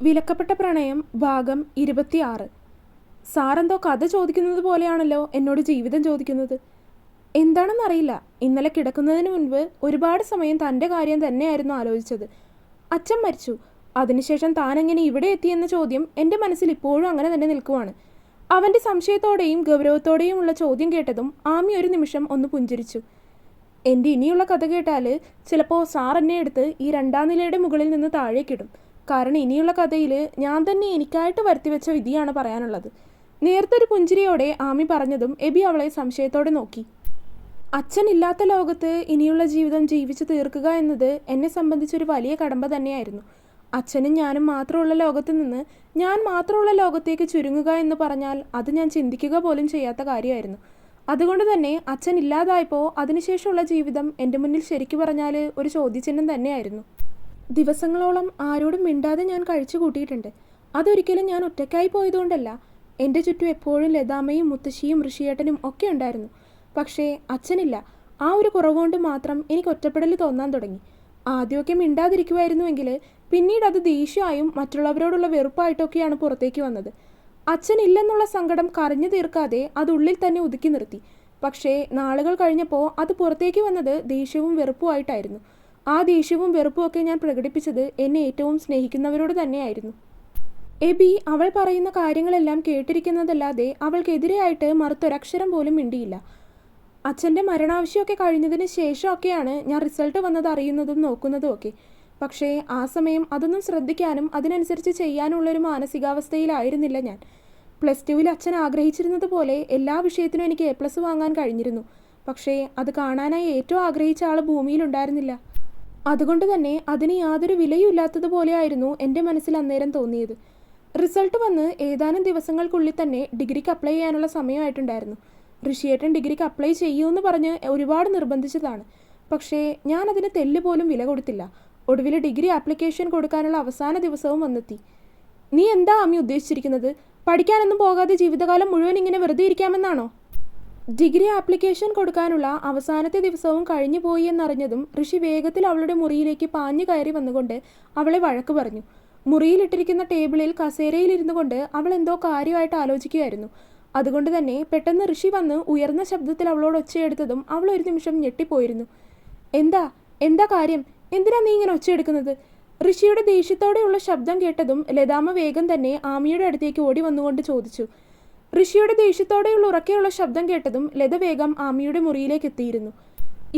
വിലക്കപ്പെട്ട പ്രണയം ഭാഗം ഇരുപത്തിയാറ്. സാറെന്തോ കഥ ചോദിക്കുന്നത് പോലെയാണല്ലോ എന്നോട് ജീവിതം ചോദിക്കുന്നത്. എന്താണെന്നറിയില്ല. ഇന്നലെ കിടക്കുന്നതിന് മുൻപ് ഒരുപാട് സമയം തന്റെ കാര്യം തന്നെയായിരുന്നു ആലോചിച്ചത്. അച്ഛൻ മരിച്ചു. അതിനുശേഷം താൻ എങ്ങനെ ഇവിടെ എത്തിയെന്ന ചോദ്യം എന്റെ മനസ്സിൽ ഇപ്പോഴും അങ്ങനെ തന്നെ നിൽക്കുവാണ്. അവന്റെ സംശയത്തോടെയും ഗൗരവത്തോടെയും ഉള്ള ചോദ്യം കേട്ടതും ആമി ഒരു നിമിഷം ഒന്ന് പുഞ്ചിരിച്ചു. എന്റെ ഇനിയുള്ള കഥ കേട്ടാൽ ചിലപ്പോൾ സാർ എന്നെ എടുത്ത് ഈ രണ്ടാം നിലയുടെ മുകളിൽ നിന്ന് താഴേക്കിടും. കാരണം ഇനിയുള്ള കഥയിൽ ഞാൻ തന്നെ എനിക്കായിട്ട് വരുത്തിവെച്ച വിധിയാണ് പറയാനുള്ളത്. നേരത്തെ ഒരു പുഞ്ചിരിയോടെ ആമി പറഞ്ഞതും എബി അവളെ സംശയത്തോടെ നോക്കി. അച്ഛനില്ലാത്ത ലോകത്ത് ഇനിയുള്ള ജീവിതം ജീവിച്ചു തീർക്കുക എന്നത് എന്നെ സംബന്ധിച്ചൊരു വലിയ കടമ്പ തന്നെയായിരുന്നു. അച്ഛനും ഞാനും മാത്രമുള്ള ലോകത്ത് നിന്ന് ഞാൻ മാത്രമുള്ള ലോകത്തേക്ക് ചുരുങ്ങുക എന്ന് പറഞ്ഞാൽ അത് ഞാൻ ചിന്തിക്കുക പോലും ചെയ്യാത്ത കാര്യമായിരുന്നു. അതുകൊണ്ട് തന്നെ അച്ഛൻ ഇല്ലാതായപ്പോൾ അതിനുശേഷമുള്ള ജീവിതം എന്റെ മുന്നിൽ ശരിക്കു പറഞ്ഞാൽ ഒരു ചോദ്യചിഹ്നം തന്നെയായിരുന്നു. ദിവസങ്ങളോളം ആരോടും മിണ്ടാതെ ഞാൻ കഴിച്ചു കൂട്ടിയിട്ടുണ്ട്. അതൊരിക്കലും ഞാൻ ഒറ്റയ്ക്കായി പോയതുകൊണ്ടല്ല. എന്റെ ചുറ്റും എപ്പോഴും ലതാമ്മയും മുത്തശ്ശിയും ഋഷിയേട്ടനും ഒക്കെ ഉണ്ടായിരുന്നു. പക്ഷേ അച്ഛനില്ല. ആ ഒരു കുറവുകൊണ്ട് മാത്രം എനിക്ക് ഒറ്റപ്പെടൽ തോന്നാൻ തുടങ്ങി. ആദ്യമൊക്കെ മിണ്ടാതിരിക്കുമായിരുന്നുവെങ്കിൽ പിന്നീട് അത് ദേഷ്യമായും മറ്റുള്ളവരോടുള്ള വെറുപ്പായിട്ടൊക്കെയാണ് പുറത്തേക്ക് വന്നത്. അച്ഛനില്ലെന്നുള്ള സങ്കടം കരഞ്ഞു തീർക്കാതെ അത് ഉള്ളിൽ തന്നെ ഒതുക്കി നിർത്തി. പക്ഷേ നാളുകൾ കഴിഞ്ഞപ്പോൾ അത് പുറത്തേക്ക് വന്നത് ദേഷ്യവും വെറുപ്പുമായിട്ടായിരുന്നു. ആ ദേഷ്യവും വെറുപ്പും ഒക്കെ ഞാൻ പ്രകടിപ്പിച്ചത് എന്നെ ഏറ്റവും സ്നേഹിക്കുന്നവരോട് തന്നെയായിരുന്നു. എബി അവൾ പറയുന്ന കാര്യങ്ങളെല്ലാം കേട്ടിരിക്കുന്നതല്ലാതെ അവൾക്കെതിരെയായിട്ട് മറുത്തൊരക്ഷരം പോലും മിണ്ടിയില്ല. അച്ഛന്റെ മരണാവശ്യമൊക്കെ കഴിഞ്ഞതിന് ശേഷമൊക്കെയാണ് ഞാൻ റിസൾട്ട് വന്നത് അറിയുന്നതും നോക്കുന്നതും ഒക്കെ. പക്ഷേ ആ സമയം അതൊന്നും ശ്രദ്ധിക്കാനും അതിനനുസരിച്ച് ചെയ്യാനുള്ളൊരു മാനസികാവസ്ഥയിലായിരുന്നില്ല ഞാൻ. പ്ലസ് ടുവിൽ അച്ഛൻ ആഗ്രഹിച്ചിരുന്നത് പോലെ എല്ലാ വിഷയത്തിനും എനിക്ക് എ പ്ലസ് വാങ്ങാൻ കഴിഞ്ഞിരുന്നു. പക്ഷേ അത് കാണാനായി ഏറ്റവും ആഗ്രഹിച്ച ആൾ ഭൂമിയിലുണ്ടായിരുന്നില്ല. അതുകൊണ്ട് തന്നെ അതിന് യാതൊരു വിലയും ഇല്ലാത്തതുപോലെയായിരുന്നു എന്റെ മനസ്സിൽ അന്നേരം തോന്നിയത്. റിസൾട്ട് വന്ന് ഏതാനും ദിവസങ്ങൾക്കുള്ളിൽ തന്നെ ഡിഗ്രിക്ക് അപ്ലൈ ചെയ്യാനുള്ള സമയമായിട്ടുണ്ടായിരുന്നു. ഋഷിയേട്ടൻ ഡിഗ്രിക്ക് അപ്ലൈ ചെയ്യുമെന്ന് പറഞ്ഞ് ഒരുപാട് നിർബന്ധിച്ചതാണ്. പക്ഷേ ഞാൻ അതിന് തെല്ല് പോലും വില കൊടുത്തില്ല. ഒടുവിൽ ഡിഗ്രി ആപ്ലിക്കേഷൻ കൊടുക്കാനുള്ള അവസാന ദിവസവും വന്നെത്തി. നീ എന്താ അമ്മി ഉദ്ദേശിച്ചിരിക്കുന്നത്? പഠിക്കാനൊന്നും പോകാതെ ജീവിതകാലം മുഴുവൻ ഇങ്ങനെ വെറുതെ ഇരിക്കാമെന്നാണോ? ഡിഗ്രി ആപ്ലിക്കേഷൻ കൊടുക്കാനുള്ള അവസാനത്തെ ദിവസവും കഴിഞ്ഞു പോയി എന്നറിഞ്ഞതും ഋഷി വേഗത്തിൽ അവളുടെ മുറിയിലേക്ക് പാഞ്ഞു കയറി വന്നുകൊണ്ട് അവളെ വഴക്ക് പറഞ്ഞു. മുറിയിലിട്ടിരിക്കുന്ന ടേബിളിൽ കസേരയിലിരുന്നു കൊണ്ട് അവൾ എന്തോ കാര്യമായിട്ട് ആലോചിക്കുകയായിരുന്നു. അതുകൊണ്ട് തന്നെ പെട്ടെന്ന് ഋഷി വന്ന് ഉയർന്ന ശബ്ദത്തിൽ അവളോട് ഒച്ചയെടുത്തതും അവൾ ഒരു നിമിഷം ഞെട്ടിപ്പോയിരുന്നു. എന്താ? എന്താ കാര്യം? എന്തിനാ നീ ഇങ്ങനെ ഒച്ചയെടുക്കുന്നത്? ഋഷിയുടെ ദേഷ്യത്തോടെയുള്ള ശബ്ദം കേട്ടതും ലതാമ വേഗം തന്നെ ആമിയുടെ അടുത്തേക്ക് ഓടി വന്നുകൊണ്ട് ചോദിച്ചു. ഋഷിയുടെ ദേഷ്യത്തോടെയുള്ള ഉറക്കെയുള്ള ശബ്ദം കേട്ടതും ലത വേഗം ആമിയുടെ മുറിയിലേക്ക് എത്തിയിരുന്നു.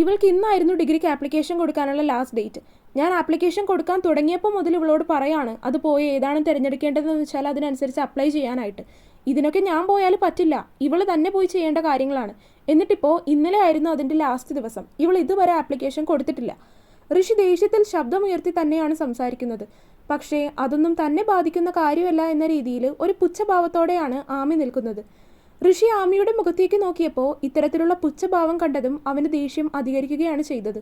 ഇവൾക്ക് ഇന്നായിരുന്നു ഡിഗ്രിക്ക് ആപ്ലിക്കേഷൻ കൊടുക്കാനുള്ള ലാസ്റ്റ് ഡേറ്റ് ഞാൻ ആപ്ലിക്കേഷൻ കൊടുക്കാൻ തുടങ്ങിയപ്പോൾ മുതൽ ഇവളോട് പറയാണ് അത് പോയി ഏതാണ് തിരഞ്ഞെടുക്കേണ്ടതെന്ന് വെച്ചാൽ അതിനനുസരിച്ച് അപ്ലൈ ചെയ്യാനായിട്ട്. ഇതിനൊക്കെ ഞാൻ പോയാൽ പറ്റില്ല. ഇവൾ തന്നെ പോയി ചെയ്യേണ്ട കാര്യങ്ങളാണ്. എന്നിട്ടിപ്പോൾ ഇന്നലെ ആയിരുന്നു അതിന്റെ ലാസ്റ്റ് ദിവസം. ഇവൾ ഇതുവരെ ആപ്ലിക്കേഷൻ കൊടുത്തിട്ടില്ല. ഋഷി ദേഷ്യത്തിൽ ശബ്ദമുയർത്തി തന്നെയാണ് സംസാരിക്കുന്നത്. പക്ഷേ അതൊന്നും തന്നെ ബാധിക്കുന്ന കാര്യമല്ല എന്ന രീതിയിൽ ഒരു പുച്ഛഭാവത്തോടെയാണ് ആമി നിൽക്കുന്നത്. ഋഷി ആമിയുടെ മുഖത്തേക്ക് നോക്കിയപ്പോൾ ഇത്തരത്തിലുള്ള പുച്ഛഭാവം കണ്ടതും അവന് ദേഷ്യം അധികരിക്കുകയാണ് ചെയ്തത്.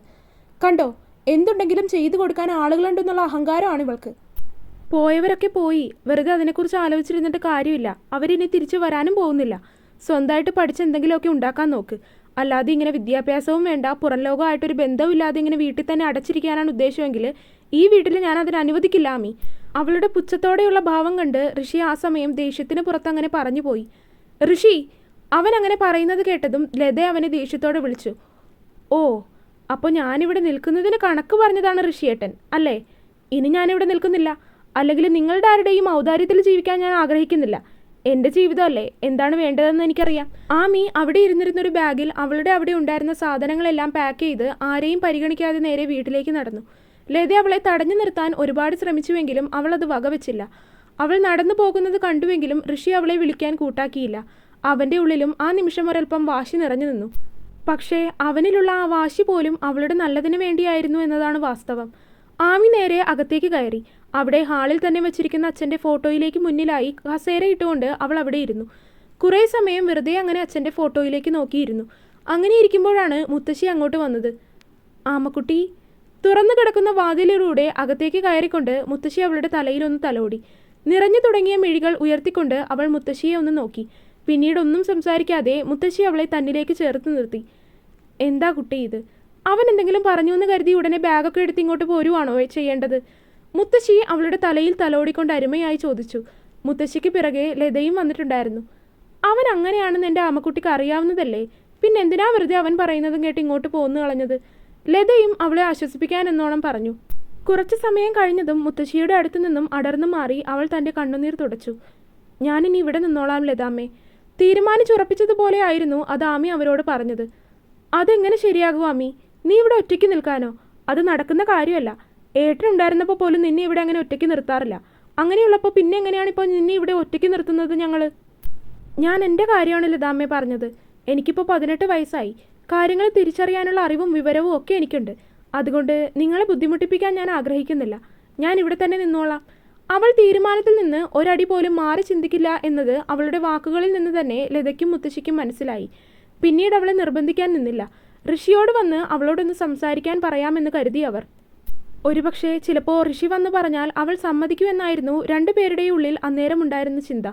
കണ്ടോ എന്തുണ്ടെങ്കിലും ചെയ്തു കൊടുക്കാൻ ആളുകളുണ്ടെന്നുള്ള അഹങ്കാരമാണ് ഇവൾക്ക്. പോയവരൊക്കെ പോയി വെറുതെ അതിനെക്കുറിച്ച് ആലോചിച്ചിരുന്നിട്ട് കാര്യമില്ല. അവരിനി തിരിച്ചു വരാനും പോകുന്നില്ല. സ്വന്തമായിട്ട് പഠിച്ച് എന്തെങ്കിലുമൊക്കെ ഉണ്ടാക്കാൻ നോക്ക്. അല്ലാതെ ഇങ്ങനെ വിദ്യാഭ്യാസവും വേണ്ട പുറം ലോകമായിട്ടൊരു ബന്ധവുമില്ലാതെ ഇങ്ങനെ വീട്ടിൽ തന്നെ അടച്ചിരിക്കാനാണ് ഉദ്ദേശമെങ്കിൽ ഈ വീട്ടിൽ ഞാൻ അതിന് അനുവദിക്കില്ല ആമി. അവളുടെ പുച്ഛത്തോടെയുള്ള ഭാവം കണ്ട് ഋഷി ആ സമയം ദേഷ്യത്തിന് പുറത്ത് അങ്ങനെ പറഞ്ഞു പോയി ഋഷി അവൻ അങ്ങനെ പറയുന്നത് കേട്ടതും ലത അവനെ ദേഷ്യത്തോടെ വിളിച്ചു. ഓ അപ്പോൾ ഞാനിവിടെ നിൽക്കുന്നതിന് കണക്ക് പറഞ്ഞതാണ് ഋഷിയേട്ടൻ അല്ലേ? ഇനി ഞാനിവിടെ നിൽക്കുന്നില്ല. അല്ലെങ്കിൽ നിങ്ങളുടെ ആരുടെയും ഔദാര്യത്തിൽ ജീവിക്കാൻ ഞാൻ ആഗ്രഹിക്കുന്നില്ല. എന്റെ ജീവിതമല്ലേ? എന്താണ് വേണ്ടതെന്ന് എനിക്കറിയാം. ആമി അവിടെ ഇരുന്നിരുന്നൊരു ബാഗിൽ അവളുടെ അവിടെ ഉണ്ടായിരുന്ന സാധനങ്ങളെല്ലാം പാക്ക് ചെയ്ത് ആരെയും പരിഗണിക്കാതെ നേരെ വീട്ടിലേക്ക് നടന്നു. ലത അവളെ തടഞ്ഞു നിർത്താൻ ഒരുപാട് ശ്രമിച്ചുവെങ്കിലും അവൾ അത് വകവെച്ചില്ല. അവൾ നടന്നു പോകുന്നത് കണ്ടുവെങ്കിലും ഋഷി അവളെ വിളിക്കാൻ കൂട്ടാക്കിയില്ല. അവന്റെ ഉള്ളിലും ആ നിമിഷം ഒരൽപ്പം വാശി നിറഞ്ഞു നിന്നു. പക്ഷേ അവനിലുള്ള ആ വാശി പോലും അവളുടെ നല്ലതിനു വേണ്ടിയായിരുന്നു എന്നതാണ് വാസ്തവം. ആമി നേരെ അകത്തേക്ക് കയറി. അവിടെ ഹാളിൽ തന്നെ വെച്ചിരിക്കുന്ന അച്ഛന്റെ ഫോട്ടോയിലേക്ക് മുന്നിലായി കസേര ഇട്ടുകൊണ്ട് അവൾ അവിടെ ഇരുന്നു. കുറേ സമയം വെറുതെ അങ്ങനെ അച്ഛന്റെ ഫോട്ടോയിലേക്ക് നോക്കിയിരുന്നു. അങ്ങനെ ഇരിക്കുമ്പോഴാണ് മുത്തശ്ശി അങ്ങോട്ട് വന്നത്. ആമക്കുട്ടി തുറന്നു കിടക്കുന്ന വാതിലിലൂടെ അകത്തേക്ക് കയറിക്കൊണ്ട് മുത്തശ്ശി അവളുടെ തലയിലൊന്ന് തലോടി. നിറഞ്ഞു തുടങ്ങിയ മിഴികൾ ഉയർത്തിക്കൊണ്ട് അവൾ മുത്തശ്ശിയെ ഒന്ന് നോക്കി. പിന്നീട് ഒന്നും സംസാരിക്കാതെ മുത്തശ്ശി അവളെ തന്നിലേക്ക് ചേർത്ത് നിർത്തി. എന്താ കുട്ടി ഇത്? അവൻ എന്തെങ്കിലും പറഞ്ഞു എന്ന് കരുതി ഉടനെ ബാഗൊക്കെ എടുത്ത് ഇങ്ങോട്ട് പോരുവാണോ ചെയ്യേണ്ടത്? മുത്തശ്ശി അവളുടെ തലയിൽ തലോടിക്കൊണ്ട് അരുമയായി ചോദിച്ചു. മുത്തശ്ശിക്ക് പിറകെ ലതയും വന്നിട്ടുണ്ടായിരുന്നു. അവൻ അങ്ങനെയാണെന്ന് എന്റെ ആമക്കുട്ടിക്ക് അറിയാവുന്നതല്ലേ? പിന്നെ എന്തിനാ വെറുതെ അവൻ പറയുന്നതും കേട്ട് ഇങ്ങോട്ട് പോന്നു കളഞ്ഞത്? ലതയും അവളെ ആശ്വസിപ്പിക്കാൻ എന്നോണം പറഞ്ഞു. കുറച്ചു സമയം കഴിഞ്ഞതും മുത്തശ്ശിയുടെ അടുത്തു നിന്നും അടർന്നു മാറി അവൾ തന്റെ കണ്ണുനീർ തുടച്ചു. ഞാനിനി ഇവിടെ നിന്നോളാം ലതാമ്മേ. തീരുമാനിച്ചുറപ്പിച്ചതുപോലെ ആയിരുന്നു അത് ആമി അവരോട് പറഞ്ഞത്. അതെങ്ങനെ ശരിയാകും ആമി? നീ ഇവിടെ ഒറ്റയ്ക്ക് നിൽക്കാനോ? അത് നടക്കുന്ന കാര്യമല്ല. ഏട്ടനുണ്ടായിരുന്നപ്പോൾ പോലും നിന്നെ ഇവിടെ അങ്ങനെ ഒറ്റയ്ക്ക് നിർത്താറില്ല. അങ്ങനെയുള്ളപ്പോൾ പിന്നെ എങ്ങനെയാണ് ഇപ്പോൾ നിന്നെ ഇവിടെ ഒറ്റയ്ക്ക് നിർത്തുന്നത് ഞങ്ങൾ ഞാൻ എന്റെ കാര്യമാണ് ലതാമ്മേ പറഞ്ഞത്. എനിക്കിപ്പോൾ പതിനെട്ട് വയസ്സായി. കാര്യങ്ങൾ തിരിച്ചറിയാനുള്ള അറിവും വിവരവും ഒക്കെ എനിക്കുണ്ട്. അതുകൊണ്ട് നിങ്ങളെ ബുദ്ധിമുട്ടിപ്പിക്കാൻ ഞാൻ ആഗ്രഹിക്കുന്നില്ല. ഞാൻ ഇവിടെ തന്നെ നിന്നോളാം. അവൾ തീരുമാനത്തിൽ നിന്ന് ഒരടി പോലും മാറി ചിന്തിക്കില്ല എന്നത് അവളുടെ വാക്കുകളിൽ നിന്ന് തന്നെ ലതയ്ക്കും മുത്തശ്ശിക്കും മനസ്സിലായി. പിന്നീട് അവളെ നിർബന്ധിക്കാൻ നിന്നില്ല. ഋഷിയോട് വന്ന് അവളോടൊന്ന് സംസാരിക്കാൻ പറയാമെന്ന് കരുതി അവർ. ഒരുപക്ഷെ ചിലപ്പോൾ ഋഷി വന്നു പറഞ്ഞാൽ അവൾ സമ്മതിക്കുമെന്നായിരുന്നു രണ്ടുപേരുടെയും ഉള്ളിൽ അന്നേരം ഉണ്ടായിരുന്ന ചിന്ത.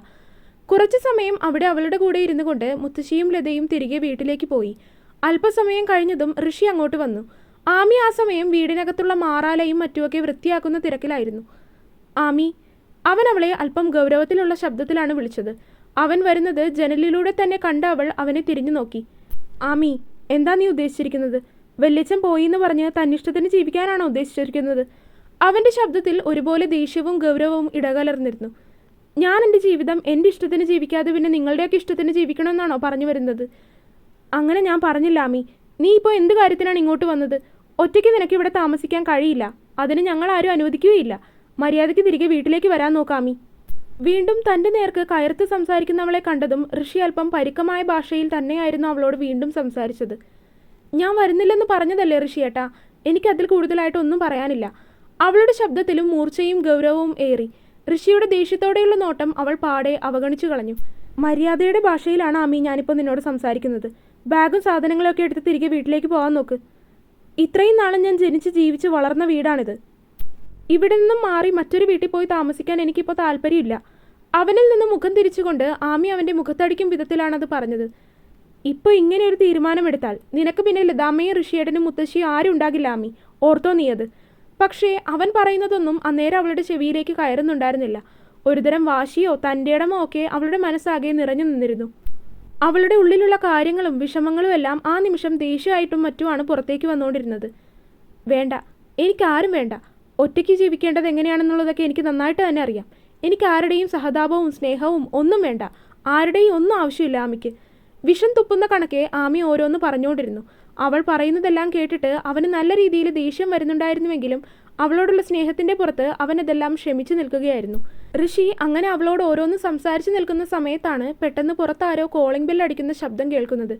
കുറച്ചു സമയം അവിടെ അവളുടെ കൂടെ ഇരുന്നു കൊണ്ട് മുത്തശ്ശിയും ലതയും തിരികെ വീട്ടിലേക്ക് പോയി. അല്പസമയം കഴിഞ്ഞതും ഋഷി അങ്ങോട്ട് വന്നു. ആമി ആ സമയം വീടിനകത്തുള്ള മാറാലയും മറ്റുമൊക്കെ വൃത്തിയാക്കുന്ന തിരക്കിലായിരുന്നു. ആമി അവൻ അവളെ അല്പം ഗൗരവത്തിലുള്ള ശബ്ദത്തിലാണ് വിളിച്ചത്. അവൻ വരുന്നത് ജനലിലൂടെ തന്നെ കണ്ട അവൾ അവനെ തിരിഞ്ഞു നോക്കി. ആമി എന്താ നീ ഉദ്ദേശിച്ചിരിക്കുന്നത്? വെള്ളിച്ചൻ പോയി എന്ന് പറഞ്ഞ് തന്നിഷ്ടത്തിന് ജീവിക്കാനാണോ ഉദ്ദേശിച്ചിരിക്കുന്നത്? അവന്റെ ശബ്ദത്തിൽ ഒരുപോലെ ദേഷ്യവും ഗൗരവവും ഇടകലർന്നിരുന്നു. ഞാൻ എന്റെ ജീവിതം എന്റെ ഇഷ്ടത്തിന് ജീവിക്കാതെ പിന്നെ നിങ്ങളുടെയൊക്കെ ഇഷ്ടത്തിന് ജീവിക്കണമെന്നാണോ പറഞ്ഞു വരുന്നത്? അങ്ങനെ ഞാൻ പറഞ്ഞില്ല ആമി നീ ഇപ്പോൾ എന്ത് കാര്യത്തിനാണ് ഇങ്ങോട്ട് വന്നത്? ഒറ്റയ്ക്ക് നിനക്ക് ഇവിടെ താമസിക്കാൻ കഴിയില്ല. അതിന് ഞങ്ങൾ ആരും അനുവദിക്കുകയില്ല. മര്യാദയ്ക്ക് തിരികെ വീട്ടിലേക്ക് വരാൻ നോക്കാമി വീണ്ടും തന്റെ നേർക്ക് കയർത്ത് സംസാരിക്കുന്നവളെ കണ്ടതും ഋഷി അല്പം പരുക്കമായ ഭാഷയിൽ തന്നെയായിരുന്നു അവളോട് വീണ്ടും സംസാരിച്ചത്. ഞാൻ വരുന്നില്ലെന്ന് പറഞ്ഞതല്ലേ ഋഷിയേട്ടാ എനിക്കതിൽ കൂടുതലായിട്ട് ഒന്നും പറയാനില്ല. അവളുടെ ശബ്ദത്തിലും മൂർച്ചയും ഗൗരവവും ഏറി. ഋഷിയുടെ ദേഷ്യത്തോടെയുള്ള നോട്ടം അവൾ പാടെ അവഗണിച്ചു കളഞ്ഞു. മര്യാദയുടെ ഭാഷയിലാണ് ആമി ഞാനിപ്പോൾ നിന്നോട് സംസാരിക്കുന്നത്. ബാഗും സാധനങ്ങളൊക്കെ എടുത്ത് തിരികെ വീട്ടിലേക്ക് പോകാൻ നോക്ക്. ഇത്രയും നാളും ഞാൻ ജനിച്ച് ജീവിച്ച് വളർന്ന വീടാണിത്. ഇവിടെ നിന്നും മാറി മറ്റൊരു വീട്ടിൽ പോയി താമസിക്കാൻ എനിക്കിപ്പോൾ താല്പര്യമില്ല. അവനിൽ നിന്ന് മുഖം തിരിച്ചുകൊണ്ട് ആമി അവന്റെ മുഖത്തടിക്കും വിധത്തിലാണത് പറഞ്ഞത്. ഇപ്പോൾ ഇങ്ങനെ ഒരു തീരുമാനമെടുത്താൽ നിനക്ക് പിന്നെ ലതാമ്മയും ഋഷിയേട്ടനും മുത്തശ്ശിയും ആരും ഉണ്ടാകില്ല ആമി ഓർത്തോ നീയത് പക്ഷേ അവൻ പറയുന്നതൊന്നും അന്നേരം അവളുടെ ചെവിയിലേക്ക് കയറുന്നുണ്ടായിരുന്നില്ല. ഒരുതരം വാശിയോ തന്റെ ഇടമോ ഒക്കെ അവളുടെ മനസ്സാകെ നിറഞ്ഞു നിന്നിരുന്നു. അവളുടെ ഉള്ളിലുള്ള കാര്യങ്ങളും വിഷമങ്ങളും എല്ലാം ആ നിമിഷം ദേഷ്യമായിട്ടും മറ്റുമാണ് പുറത്തേക്ക് വന്നുകൊണ്ടിരുന്നത്. വേണ്ട എനിക്കാരും വേണ്ട. ഒറ്റയ്ക്ക് ജീവിക്കേണ്ടത് എങ്ങനെയാണെന്നുള്ളതൊക്കെ എനിക്ക് നന്നായിട്ട് തന്നെ അറിയാം. എനിക്ക് ആരുടെയും സഹതാപവും സ്നേഹവും ഒന്നും വേണ്ട. ആരുടെയും ഒന്നും ആവശ്യമില്ല ആമിക്ക് വിഷം തുപ്പുന്ന കണക്കെ ആമി ഓരോന്ന് പറഞ്ഞുകൊണ്ടിരുന്നു. അവൾ പറയുന്നതെല്ലാം കേട്ടിട്ട് അവന് നല്ല രീതിയിൽ ദേഷ്യം വരുന്നുണ്ടായിരുന്നുവെങ്കിലും അവളോടുള്ള സ്നേഹത്തിന്റെ പുറത്ത് അവൻ അവനതെല്ലാം ക്ഷമിച്ചു നിൽക്കുകയായിരുന്നു. ഋഷി അങ്ങനെ അവളോട് ഓരോന്ന് സംസാരിച്ചു നിൽക്കുന്ന സമയത്താണ് പെട്ടെന്ന് പുറത്താരോ കോളിംഗ് ബെൽ അടിക്കുന്ന ശബ്ദം കേൾക്കുന്നത്.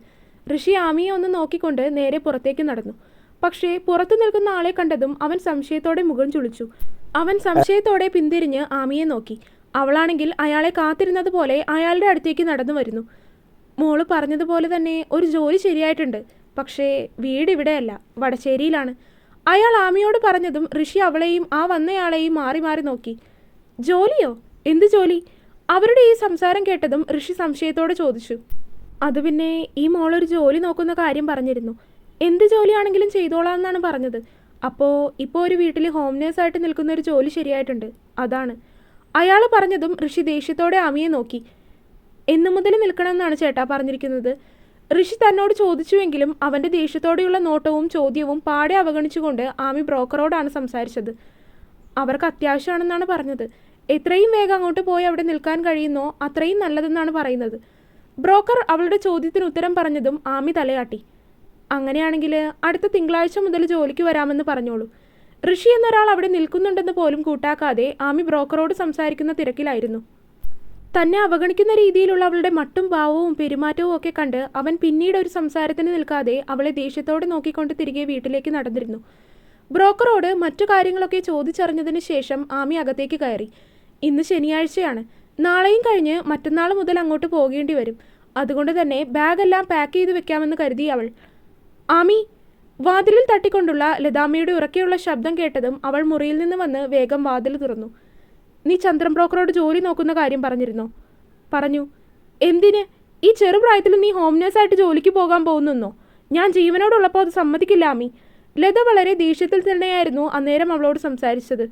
ഋഷി ആമിയെ ഒന്ന് നോക്കിക്കൊണ്ട് നേരെ പുറത്തേക്ക് നടന്നു. പക്ഷേ പുറത്തു നിൽക്കുന്ന ആളെ കണ്ടതും അവൻ സംശയത്തോടെ മുഖം ചുളിച്ചു. അവൻ സംശയത്തോടെ പിന്തിരിഞ്ഞ് ആമിയെ നോക്കി. അവളാണെങ്കിൽ അയാളെ കാത്തിരുന്നത് പോലെ അയാളുടെ അടുത്തേക്ക് നടന്നു വരുന്നു. മോൾ പറഞ്ഞതുപോലെ തന്നെ ഒരു ജോലി ശരിയായിട്ടുണ്ട്. പക്ഷേ വീട് ഇവിടെയല്ല വടശ്ശേരിയിലാണ്. അയാൾ ആമിയോട് പറഞ്ഞതും ഋഷി അവളെയും ആ വന്നയാളെയും മാറി മാറി നോക്കി. ജോലിയോ? എന്ത് ജോലി? അവരുടെ ഈ സംസാരം കേട്ടതും ഋഷി സംശയത്തോടെ ചോദിച്ചു. അത് പിന്നെ ഈ മോളൊരു ജോലി നോക്കുന്ന കാര്യം പറഞ്ഞിരുന്നു. എന്ത് ജോലിയാണെങ്കിലും ചെയ്തോളാം എന്നാണ് പറഞ്ഞത്. അപ്പോൾ ഇപ്പോൾ ഒരു വീട്ടിൽ ഹോം നേഴ്സായിട്ട് നിൽക്കുന്ന ഒരു ജോലി ശരിയായിട്ടുണ്ട്. അതാണ്. അയാൾ പറഞ്ഞതും ഋഷി ദേഷ്യത്തോടെ ആമിയെ നോക്കി. എന്നു മുതൽ നിൽക്കണമെന്നാണ് ചേട്ടാ പറഞ്ഞിരിക്കുന്നത്. ഋഷി തന്നോട് ചോദിച്ചുവെങ്കിലും അവന്റെ ദേഷ്യത്തോടെയുള്ള നോട്ടവും ചോദ്യവും പാടെ അവഗണിച്ചുകൊണ്ട് ആമി ബ്രോക്കറോടാണ് സംസാരിച്ചത്. അവർക്ക് അത്യാവശ്യമാണെന്നാണ് പറഞ്ഞത്. എത്രയും വേഗം അങ്ങോട്ട് പോയി അവിടെ നിൽക്കാൻ കഴിയുന്നോ അത്രയും നല്ലതെന്നാണ് പറയുന്നത്. ബ്രോക്കർ അവളുടെ ചോദ്യത്തിന് ഉത്തരം പറഞ്ഞതും ആമി തലയാട്ടി. അങ്ങനെയാണെങ്കിൽ അടുത്ത തിങ്കളാഴ്ച മുതൽ ജോലിക്ക് വരാമെന്ന് പറഞ്ഞോളൂ. ഋഷി എന്നൊരാൾ അവിടെ നിൽക്കുന്നുണ്ടെന്ന് പോലും കൂട്ടാക്കാതെ ആമി ബ്രോക്കറോട് സംസാരിക്കുന്ന തിരക്കിലായിരുന്നു. തന്നെ അവഗണിക്കുന്ന രീതിയിലുള്ള അവളുടെ മട്ടും ഭാവവും പെരുമാറ്റവും ഒക്കെ കണ്ട് അവൻ പിന്നീട് ഒരു സംസാരത്തിന് നിൽക്കാതെ അവളെ ദേഷ്യത്തോടെ നോക്കിക്കൊണ്ട് തിരികെ വീട്ടിലേക്ക് നടന്നിരുന്നു. ബ്രോക്കറോട് മറ്റു കാര്യങ്ങളൊക്കെ ചോദിച്ചറിഞ്ഞതിന് ശേഷം ആമി അകത്തേക്ക് കയറി. ഇന്ന് ശനിയാഴ്ചയാണ്. നാളെയും കഴിഞ്ഞ് മറ്റന്നാൾ മുതൽ അങ്ങോട്ട് പോകേണ്ടി വരും. അതുകൊണ്ട് തന്നെ ബാഗെല്ലാം പാക്ക് ചെയ്ത് വെക്കാമെന്ന് കരുതി അവൾ. ആമി വാതിലിൽ തട്ടിക്കൊണ്ടുള്ള ലതാമ്മയുടെ ഉറക്കെയുള്ള ശബ്ദം കേട്ടതും അവൾ മുറിയിൽ നിന്ന് വന്ന് വേഗം വാതിൽ തുറന്നു. നീ ചന്ദ്രൻ ബ്രോക്കറോട് ജോലി നോക്കുന്ന കാര്യം പറഞ്ഞിരുന്നോ? പറഞ്ഞു. എന്തിന്? ഈ ചെറുപ്രായത്തിൽ നീ ഹോം നേഴ്സായിട്ട് ജോലിക്ക് പോകാൻ പോകുന്നെന്നോ? ഞാൻ ജീവനോടുള്ളപ്പോൾ അത് സമ്മതിക്കില്ല അമ്മി. ലത വളരെ ദേഷ്യത്തിൽ തന്നെയായിരുന്നു അന്നേരം അവളോട് സംസാരിച്ചത്.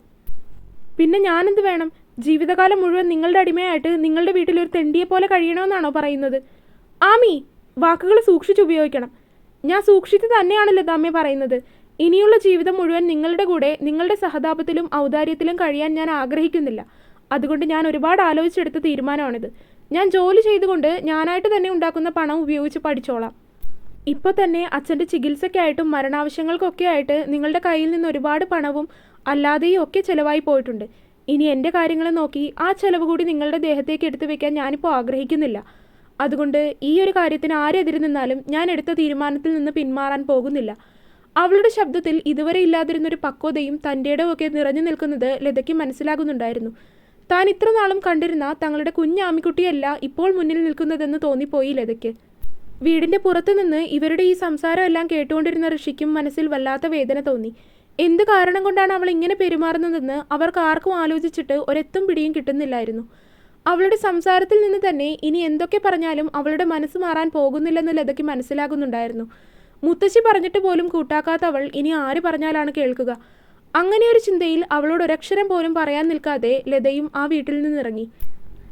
പിന്നെ ഞാനെന്ത് വേണം? ജീവിതകാലം മുഴുവൻ നിങ്ങളുടെ അടിമയായിട്ട് നിങ്ങളുടെ വീട്ടിൽ ഒരു തെണ്ടിയെ പോലെ കഴിയണമെന്നാണോ പറയുന്നത്? ആമി വാക്കുകൾ സൂക്ഷിച്ചുപയോഗിക്കണം ഞാൻ സൂക്ഷിച്ച് തന്നെയാണ് ലതാമ്മ പറയുന്നത്. ഇനിയുള്ള ജീവിതം മുഴുവൻ നിങ്ങളുടെ കൂടെ നിങ്ങളുടെ സഹതാപത്തിലും ഔദാര്യത്തിലും കഴിയാൻ ഞാൻ ആഗ്രഹിക്കുന്നില്ല. അതുകൊണ്ട് ഞാൻ ഒരുപാട് ആലോചിച്ചെടുത്ത തീരുമാനമാണിത്. ഞാൻ ജോലി ചെയ്തുകൊണ്ട് ഞാനായിട്ട് തന്നെ ഉണ്ടാക്കുന്ന പണം ഉപയോഗിച്ച് പഠിച്ചോളാം. ഇപ്പോൾ തന്നെ അച്ഛന്റെ ചികിത്സയ്ക്കായിട്ടും മരണാവശ്യങ്ങൾക്കൊക്കെ ആയിട്ട് നിങ്ങളുടെ കയ്യിൽ നിന്ന് ഒരുപാട് പണവും അല്ലാതെയും ഒക്കെ ചിലവായി പോയിട്ടുണ്ട്. ഇനി എന്റെ കാര്യങ്ങൾ നോക്കി ആ ചിലവ് കൂടി നിങ്ങളുടെ ദേഹത്തേക്ക് എടുത്തു വെക്കാൻ ഞാനിപ്പോൾ ആഗ്രഹിക്കുന്നില്ല. അതുകൊണ്ട് ഈ ഒരു കാര്യത്തിന് ആരെതിരെ നിന്നാലും ഞാൻ എടുത്ത തീരുമാനത്തിൽ നിന്ന് പിന്മാറാൻ പോകുന്നില്ല. അവളുടെ ശബ്ദത്തിൽ ഇതുവരെ ഇല്ലാതിരുന്നൊരു പക്വതയും തന്റെ ഒക്കെ നിറഞ്ഞു നിൽക്കുന്നത് ലതയ്ക്ക് മനസ്സിലാകുന്നുണ്ടായിരുന്നു. താൻ ഇത്ര നാളും കണ്ടിരുന്ന തങ്ങളുടെ കുഞ്ഞാമിക്കുട്ടിയല്ല ഇപ്പോൾ മുന്നിൽ നിൽക്കുന്നതെന്ന് തോന്നിപ്പോയി ലതയ്ക്ക്. വീടിന്റെ പുറത്തു നിന്ന് ഇവരുടെ ഈ സംസാരമെല്ലാം കേട്ടുകൊണ്ടിരുന്ന ഋഷിക്കും മനസ്സിൽ വല്ലാത്ത വേദന തോന്നി. എന്ത് കാരണം കൊണ്ടാണ് അവൾ ഇങ്ങനെ പെരുമാറുന്നതെന്ന് അവർക്ക് ആർക്കും ആലോചിച്ചിട്ട് ഒരെത്തും പിടിയും കിട്ടുന്നില്ലായിരുന്നു. അവളുടെ സംസാരത്തിൽ നിന്ന് തന്നെ ഇനി എന്തൊക്കെ പറഞ്ഞാലും അവളുടെ മനസ്സ് മാറാൻ പോകുന്നില്ലെന്ന് ലതയ്ക്ക് മനസ്സിലാകുന്നുണ്ടായിരുന്നു. മുത്തശ്ശി പറഞ്ഞിട്ട് പോലും കൂട്ടാക്കാത്ത അവൾ ഇനി ആര് പറഞ്ഞാലാണ് കേൾക്കുക. അങ്ങനെ ഒരു ചിന്തയിൽ അവളോട് ഒരക്ഷരം പോലും പറയാൻ നിൽക്കാതെ ലതയും ആ വീട്ടിൽ നിന്നിറങ്ങി.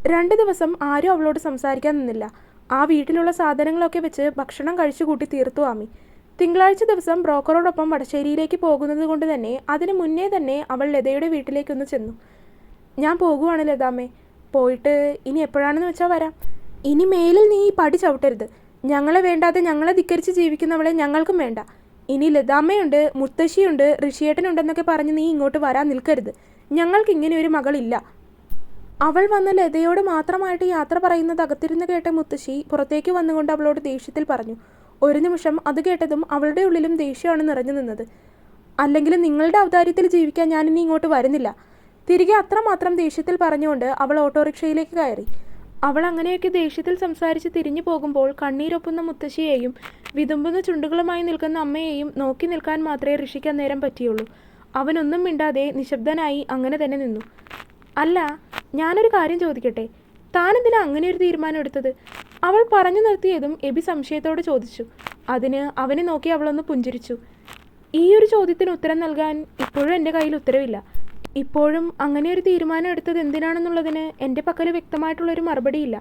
രണ്ട് ദിവസം ആരും അവളോട് സംസാരിക്കാൻ നിന്നില്ല. ആ വീട്ടിലുള്ള സാധനങ്ങളൊക്കെ വെച്ച് ഭക്ഷണം കഴിച്ചു കൂട്ടി തീർത്തു ആമി. തിങ്കളാഴ്ച ദിവസം ബ്രോക്കറോടൊപ്പം വടശ്ശേരിയിലേക്ക് പോകുന്നത് കൊണ്ട് തന്നെ അതിന് മുന്നേ തന്നെ അവൾ ലതയുടെ വീട്ടിലേക്കൊന്ന് ചെന്നു. ഞാൻ പോകുവാണ് ലതാമ്മേ. പോയിട്ട് ഇനി എപ്പോഴാണെന്ന് വെച്ചാൽ വരാം. ഇനി മേലിൽ നീ ഈ പടി ചവിട്ടരുത്. ഞങ്ങളെ വേണ്ടാതെ ഞങ്ങളെ ധിക്കരിച്ച് ജീവിക്കുന്നവളെ ഞങ്ങൾക്കും വേണ്ട. ഇനി ലതാമ്മയുണ്ട് മുത്തശ്ശിയുണ്ട് ഋഷിയേട്ടനുണ്ടെന്നൊക്കെ പറഞ്ഞ് നീ ഇങ്ങോട്ട് വരാൻ നിൽക്കരുത്. ഞങ്ങൾക്ക് ഇങ്ങനെ ഒരു മകളില്ല. അവൾ വന്ന് ലതയോട് മാത്രമായിട്ട് യാത്ര പറയുന്നത് അകത്തിരുന്ന് കേട്ട മുത്തശ്ശി പുറത്തേക്ക് വന്നുകൊണ്ട് അവളോട് ദേഷ്യത്തിൽ പറഞ്ഞു. ഒരു നിമിഷം അത് കേട്ടതും അവളുടെ ഉള്ളിലും ദേഷ്യമാണ് നിറഞ്ഞു നിന്നത്. അല്ലെങ്കിൽ നിങ്ങളുടെ ഔദാര്യത്തിൽ ജീവിക്കാൻ ഞാനിനി ഇങ്ങോട്ട് വരുന്നില്ല. തിരികെ അത്രമാത്രം ദേഷ്യത്തിൽ പറഞ്ഞുകൊണ്ട് അവൾ ഓട്ടോറിക്ഷയിലേക്ക് കയറി. അവൾ അങ്ങനെയൊക്കെ ദേഷ്യത്തിൽ സംസാരിച്ച് തിരിഞ്ഞു പോകുമ്പോൾ കണ്ണീരൊപ്പുന്ന മുത്തശ്ശിയെയും വിതുമ്പുന്ന ചുണ്ടുകളുമായി നിൽക്കുന്ന അമ്മയെയും നോക്കി നിൽക്കാൻ മാത്രമേ ഋഷിക്ക് അന്നേരം പറ്റിയുള്ളൂ. അവനൊന്നും മിണ്ടാതെ നിശബ്ദനായി അങ്ങനെ തന്നെ നിന്നു. അല്ല ഞാനൊരു കാര്യം ചോദിക്കട്ടെ? താനെന്തിനാ അങ്ങനെ ഒരു തീരുമാനം എടുത്തത്? അവൾ പറഞ്ഞു നിർത്തിയതും എബി സംശയത്തോടെ ചോദിച്ചു. അതിന് അവനെ നോക്കി അവളൊന്ന് പുഞ്ചിരിച്ചു. ഈ ഒരു ചോദ്യത്തിന് ഉത്തരം നൽകാൻ ഇപ്പോഴും എന്റെ കയ്യിൽ ഉത്തരവില്ല. ഇപ്പോഴും അങ്ങനെ ഒരു തീരുമാനം എടുത്തത് എന്തിനാണെന്നുള്ളതിന് എന്റെ പക്കൽ വ്യക്തമായിട്ടുള്ളൊരു മറുപടിയില്ല.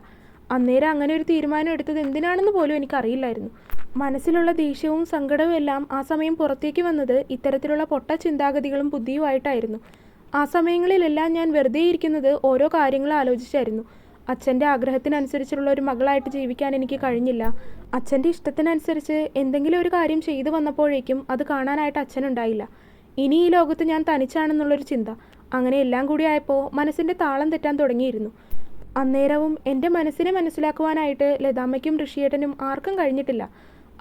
അന്നേരം അങ്ങനെ ഒരു തീരുമാനം എടുത്തത് എന്തിനാണെന്ന് പോലും എനിക്കറിയില്ലായിരുന്നു. മനസ്സിലുള്ള ദേഷ്യവും സങ്കടവും എല്ലാം ആ സമയം പുറത്തേക്ക് വന്നത് ഇത്തരത്തിലുള്ള പൊട്ട ചിന്താഗതികളും ബുദ്ധിയുമായിട്ടായിരുന്നു. ആ സമയങ്ങളിലെല്ലാം ഞാൻ വെറുതെ ഇരിക്കുന്നത് ഓരോ കാര്യങ്ങൾ ആലോചിച്ചായിരുന്നു. അച്ഛന്റെ ആഗ്രഹത്തിനനുസരിച്ചുള്ള ഒരു മകളായിട്ട് ജീവിക്കാൻ എനിക്ക് കഴിഞ്ഞില്ല. അച്ഛന്റെ ഇഷ്ടത്തിനനുസരിച്ച് എന്തെങ്കിലും ഒരു കാര്യം ചെയ്തു വന്നപ്പോഴേക്കും അത് കാണാനായിട്ട് അച്ഛനുണ്ടായില്ല. ഇനി ഈ ലോകത്ത് ഞാൻ തനിച്ചാണെന്നുള്ളൊരു ചിന്ത. അങ്ങനെ എല്ലാം കൂടി ആയപ്പോൾ മനസ്സിന്റെ താളം തെറ്റാൻ തുടങ്ങിയിരുന്നു. അന്നേരവും എന്റെ മനസ്സിനെ മനസ്സിലാക്കുവാനായിട്ട് ലതാമ്മയ്ക്കും ഋഷിയേട്ടനും ആർക്കും കഴിഞ്ഞിട്ടില്ല.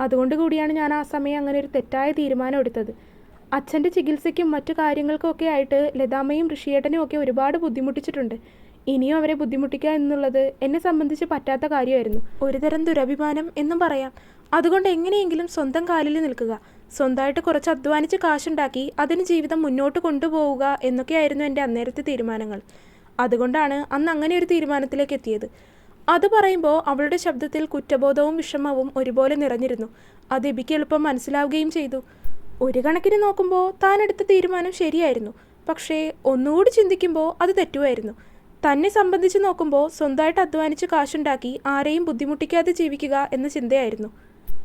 അതുകൊണ്ട് കൂടിയാണ് ഞാൻ ആ സമയം അങ്ങനെ ഒരു തെറ്റായ തീരുമാനം എടുത്തത്. അച്ഛന്റെ ചികിത്സയ്ക്കും മറ്റു കാര്യങ്ങൾക്കൊക്കെ ആയിട്ട് ലതാമ്മയും ഋഷിയേട്ടനും ഒക്കെ ഒരുപാട് ബുദ്ധിമുട്ടിച്ചിട്ടുണ്ട്. ഇനിയും അവരെ ബുദ്ധിമുട്ടിക്കുക എന്നുള്ളത് എന്നെ സംബന്ധിച്ച് പറ്റാത്ത കാര്യമായിരുന്നു. ഒരുതരം ദുരഭിമാനം എന്നും പറയാം. അതുകൊണ്ട് എങ്ങനെയെങ്കിലും സ്വന്തം കാലിൽ നിൽക്കുക. സ്വന്തമായിട്ട് കുറച്ച് അധ്വാനിച്ച് കാശുണ്ടാക്കി അതിന് ജീവിതം മുന്നോട്ട് കൊണ്ടുപോവുക എന്നൊക്കെയായിരുന്നു എന്റെ അന്നേരത്തെ തീരുമാനങ്ങൾ. അതുകൊണ്ടാണ് അന്ന് അങ്ങനെ ഒരു തീരുമാനത്തിലേക്ക് എത്തിയത്. അത് പറയുമ്പോൾ അവളുടെ ശബ്ദത്തിൽ കുറ്റബോധവും വിഷമവും ഒരുപോലെ നിറഞ്ഞിരുന്നു. അത് എബിക്ക് എളുപ്പം മനസ്സിലാവുകയും ചെയ്തു. ഒരു കണക്കിന് നോക്കുമ്പോൾ താൻ എടുത്ത തീരുമാനം ശരിയായിരുന്നു. പക്ഷേ ഒന്നുകൂടി ചിന്തിക്കുമ്പോൾ അത് തെറ്റുമായിരുന്നു. തന്നെ സംബന്ധിച്ച് നോക്കുമ്പോൾ സ്വന്തമായിട്ട് അധ്വാനിച്ച് കാശുണ്ടാക്കി ആരെയും ബുദ്ധിമുട്ടിക്കാതെ ജീവിക്കുക എന്ന ചിന്തയായിരുന്നു.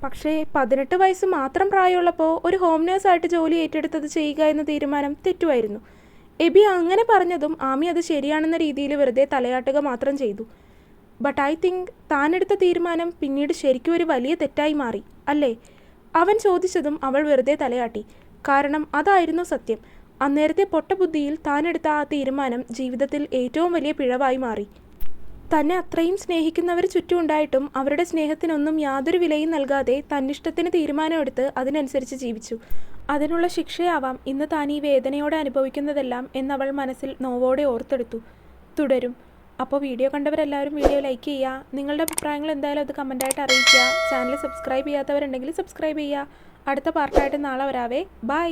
പക്ഷേ പതിനെട്ട് വയസ്സ് മാത്രം പ്രായമുള്ളപ്പോൾ ഒരു ഹോം നേഴ്സായിട്ട് ജോലി ഏറ്റെടുത്തത് ചെയ്യുക എന്ന തീരുമാനം തെറ്റുമായിരുന്നു. എബി അങ്ങനെ പറഞ്ഞതും ആമി അത് ശരിയാണെന്ന രീതിയിൽ വെറുതെ തലയാട്ടുക മാത്രം ചെയ്തു. ബട്ട് ഐ തിങ്ക് താനെടുത്ത തീരുമാനം പിന്നീട് ശരിക്കും ഒരു വലിയ തെറ്റായി മാറി അല്ലേ? അവൻ ചോദിച്ചതും അവൾ വെറുതെ തലയാട്ടി. കാരണം അതായിരുന്നു സത്യം. അന്നേരത്തെ പൊട്ടബുദ്ധിയിൽ താനെടുത്ത ആ തീരുമാനം ജീവിതത്തിൽ ഏറ്റവും വലിയ പിഴവായി മാറി. തന്നെ അത്രയും സ്നേഹിക്കുന്നവർ ചുറ്റുമുണ്ടായിട്ടും അവരുടെ സ്നേഹത്തിനൊന്നും യാതൊരു വിലയും നൽകാതെ തന്നിഷ്ടത്തിന് തീരുമാനമെടുത്ത് അതിനനുസരിച്ച് ജീവിച്ചു. അതിനുള്ള ശിക്ഷയാവാം ഇന്ന് താൻ ഈ വേദനയോടെ അനുഭവിക്കുന്നതെല്ലാം എന്നവൾ മനസ്സിൽ നോവോടെ ഓർത്തെടുത്തു. തുടരും. അപ്പോൾ വീഡിയോ കണ്ടവരെല്ലാവരും വീഡിയോ ലൈക്ക് ചെയ്യുക നിങ്ങളുടെ അഭിപ്രായങ്ങൾ എന്തായാലും അത് കമന്റായിട്ട് അറിയിക്കുക. ചാനൽ സബ്സ്ക്രൈബ് ചെയ്യാത്തവരുണ്ടെങ്കിൽ സബ്സ്ക്രൈബ് ചെയ്യുക. അടുത്ത പാർട്ടായിട്ട് നാളെ വരാവേ. ബൈ.